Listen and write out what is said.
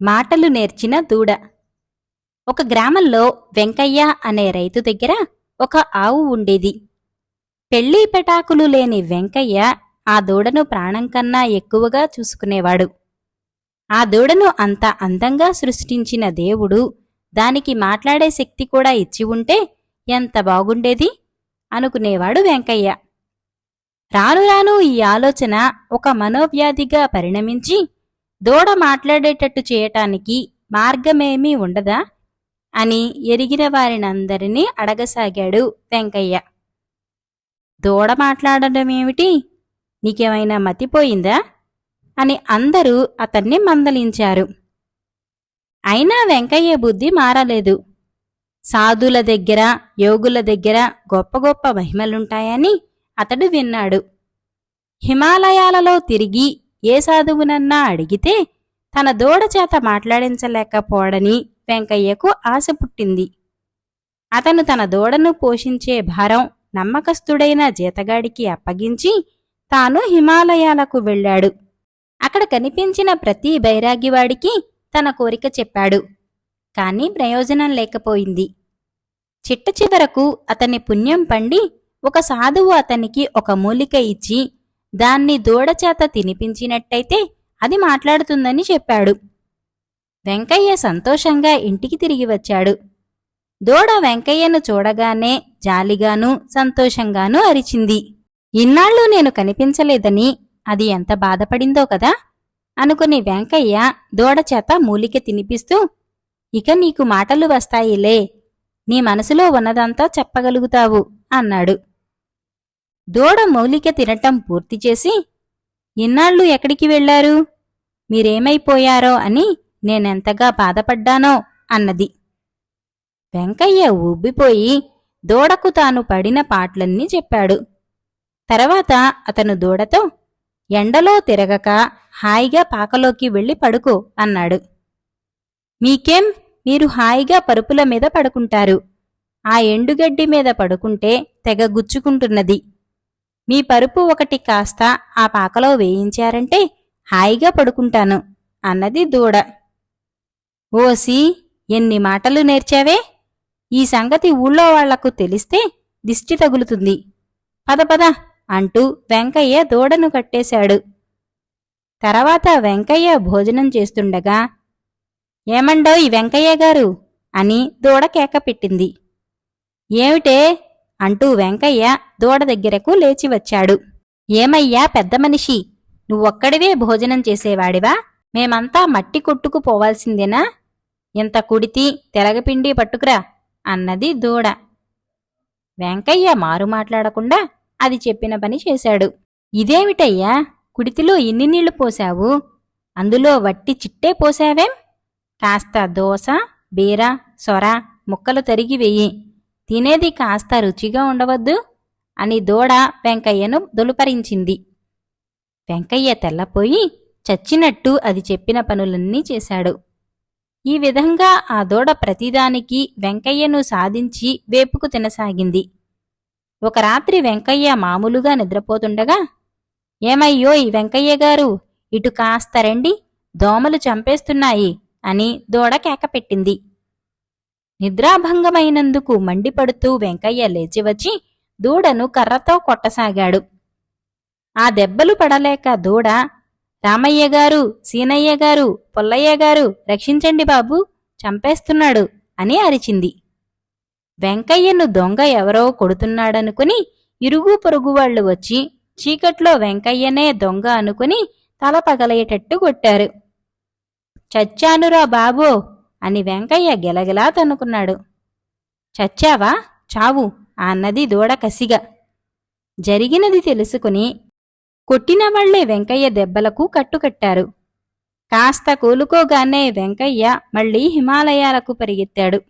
మాటలు నేర్చిన దూడ. ఒక గ్రామంలో వెంకయ్య అనే రైతు దగ్గర ఒక ఆవు ఉండేది. పెళ్ళి పెటాకులు లేని వెంకయ్య ఆ దూడను ప్రాణం కన్నా ఎక్కువగా చూసుకునేవాడు. ఆ దూడను అంత అందంగా సృష్టించిన దేవుడు దానికి మాట్లాడే శక్తి కూడా ఇచ్చి ఉంటే ఎంత బాగుండేది? అనుకునేవాడు వెంకయ్య. రాను రాను ఈ ఆలోచన ఒక మనోవ్యాధిగా పరిణమించి దూడ మాట్లాడేటట్టు చేయటానికి మార్గమేమీ ఉండదా? అని ఎరిగిన వారినందరినీ అడగసాగాడు వెంకయ్య. దూడ మాట్లాడటమేమిటి నీకేమైనా మతిపోయిందా? అని అందరూ అతన్ని మందలించారు. అయినా వెంకయ్య బుద్ధి మారలేదు. సాధుల దగ్గర యోగుల దగ్గర గొప్ప గొప్ప మహిమలుంటాయని అతడు విన్నాడు. హిమాలయాలలో తిరిగి ఏ సాధువునన్నా అడిగితే తన దూడ చేత మాట్లాడించలేకపోవడని వెంకయ్యకు ఆశ పుట్టింది. అతను తన దూడను పోషించే భారం నమ్మకస్తుడైన జీతగాడికి అప్పగించి తాను హిమాలయాలకు వెళ్ళాడు. అక్కడ కనిపించిన ప్రతి బైరాగివాడికి తన కోరిక చెప్పాడు. కానీ ప్రయోజనం లేకపోయింది. చిట్ట చివరకు అతని పుణ్యం పండి ఒక సాధువు అతనికి ఒక మూలిక ఇచ్చి దాన్ని దూడచేత తినిపించినట్టయితే అది మాట్లాడుతుందని చెప్పాడు. వెంకయ్య సంతోషంగా ఇంటికి తిరిగి వచ్చాడు. దూడ వెంకయ్యను చూడగానే జాలిగానూ సంతోషంగానూ అరిచింది. ఇన్నాళ్ళు నేను కనిపించలేదని అది ఎంత బాధపడిందో కదా? అనుకుని వెంకయ్య దూడచేత మూలిక తినిపిస్తూ ఇక నీకు మాటలు వస్తాయిలే నీ మనసులో ఉన్నదంతా చెప్పగలుగుతావు అన్నాడు. దూడ మౌలిక తినటం పూర్తి చేసి ఇన్నాళ్ళు ఎక్కడికి వెళ్ళారు మీరేమైపోయారో అని నేనెంతగా బాధపడ్డానో అన్నది. వెంకయ్య ఊబ్బిపోయి దూడకు తాను పడిన పాటలన్నీ చెప్పాడు. తర్వాత అతను దూడతో ఎండలో తిరగక హాయిగా పాకలోకి వెళ్ళి పడుకో అన్నాడు. మీకేం? మీరు హాయిగా పరుపుల మీద పడుకుంటారు. ఆ ఎండుగడ్డి మీద పడుకుంటే తెగ గుచ్చుకుంటున్నది. మీ పరుపు ఒకటి కాస్త ఆ పాకలో వేయించారంటే హాయిగా పడుకుంటాను అన్నది దూడ. ఓసి ఎన్ని మాటలు నేర్చావే? ఈ సంగతి ఊళ్ళో వాళ్ళకు తెలిస్తే దిష్టి తగులుతుంది. పద పద అంటూ వెంకయ్య దూడను కట్టేశాడు. తర్వాత వెంకయ్య భోజనం చేస్తుండగా ఏమండోయ్ వెంకయ్య గారు అని దూడ కేక పెట్టింది. ఏమిటే? అంటూ వెంకయ్య దూడ దగ్గరకు లేచి వచ్చాడు. ఏమయ్యా పెద్ద మనిషి నువ్వొక్కడివే భోజనం చేసేవాడివా? మేమంతా మట్టి కొట్టుకు పోవాల్సిందేనా? ఇంత కుడితి తెలగపిండి పట్టుకురా అన్నది దూడ. వెంకయ్య మారు మాట్లాడకుండా అది చెప్పిన పని చేశాడు. ఇదేమిటయ్యా కుడితిలో ఇన్ని నీళ్ళు పోశావు? అందులో వట్టి చిట్టే పోసావేం కాస్త దోస బీర సొర ముక్కలు తరిగి వెయ్యి తినేది కాస్త రుచిగా ఉండవద్దు అని దూడ వెంకయ్యను దొలుపరించింది. వెంకయ్య తెల్లపోయి చచ్చినట్టు అది చెప్పిన పనులన్నీ చేశాడు. ఈ విధంగా ఆ దూడ ప్రతిదానికి వెంకయ్యను సాధించి వేపుకు తినసాగింది. ఒక రాత్రి వెంకయ్య మామూలుగా నిద్రపోతుండగా ఏమయ్యో ఈ వెంకయ్య గారు ఇటు కాస్త రండి దోమలు చంపేస్తున్నాయి అని దూడ కేకపెట్టింది. నిద్రాభంగమైనందుకు మండిపడుతూ వెంకయ్య లేచి వచ్చి దూడను కర్రతో కొట్టసాగాడు. ఆ దెబ్బలు పడలేక దూడ రామయ్య గారు సీనయ్య గారు పుల్లయ్య గారు రక్షించండి బాబు చంపేస్తున్నాడు అని అరిచింది. వెంకయ్యను దొంగ ఎవరో కొడుతున్నాడనుకుని ఇరుగు పొరుగు వాళ్ళు వచ్చి చీకట్లో వెంకయ్యనే దొంగ అనుకుని తల పగలయ్యేటట్టు కొట్టారు. చచ్చానురా బాబో అని వెంకయ్య గెలగెలా తన్నుకున్నాడు. చచ్చావా? చావు. అన్నది దూడ కసిగా. జరిగినది తెలుసుకుని కొట్టినవాళ్ళే వెంకయ్య దెబ్బలకు కట్టుకట్టారు. కాస్త కోలుకోగానే వెంకయ్య మళ్ళీ హిమాలయాలకు పరిగెత్తాడు.